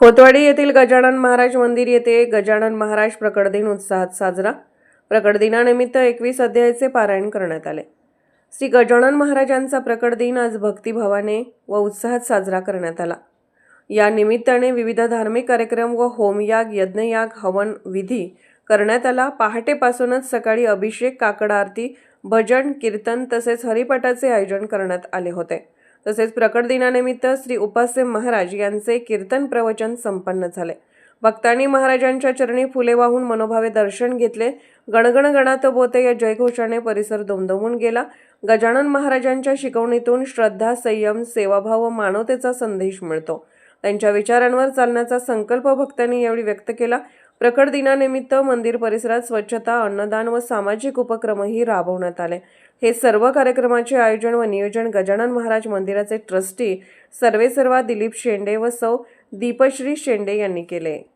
खोतवाडी येथील गजानन महाराज मंदिर येथे गजानन महाराज प्रकट दिन उत्साहात साजरा. प्रकट दिनानिमित्त एकवीस अध्यायाचे पारायण करण्यात आले. श्री गजानन महाराजांचा प्रकट दिन आज भक्तिभावाने व उत्साहात साजरा करण्यात आला. या निमित्ताने विविध धार्मिक कार्यक्रम व होमयाग यज्ञयाग हवन विधी करण्यात आला. पहाटेपासूनच सकाळी अभिषेक काकड आरती भजन कीर्तन तसेच हरिपाठाचे आयोजन करण्यात आले होते. तसेच प्रकट दिनानिमित्त श्री उपास्य महाराज यांचे कीर्तन प्रवचन संपन्न झाले. भक्तांनी महाराजांच्या चरणी फुले वाहून मनोभावे दर्शन घेतले. गणगण गणात बोते या जयघोषाने परिसर दुमदुमून गेला. गजानन महाराजांच्या शिकवणीतून श्रद्धा संयम सेवाभाव व मानवतेचा संदेश मिळतो. त्यांच्या विचारांवर चालण्याचा संकल्प भक्तांनी यावेळी व्यक्त केला. प्रकट दिनानिमित्त मंदिर परिसरात स्वच्छता अन्नदान व सामाजिक उपक्रमही राबवण्यात आले. हे सर्व कार्यक्रमाचे आयोजन व नियोजन गजानन महाराज मंदिराचे ट्रस्टी सर्वेसर्वा दिलीप शेंडे व सौ दीपश्री शेंडे यांनी केले.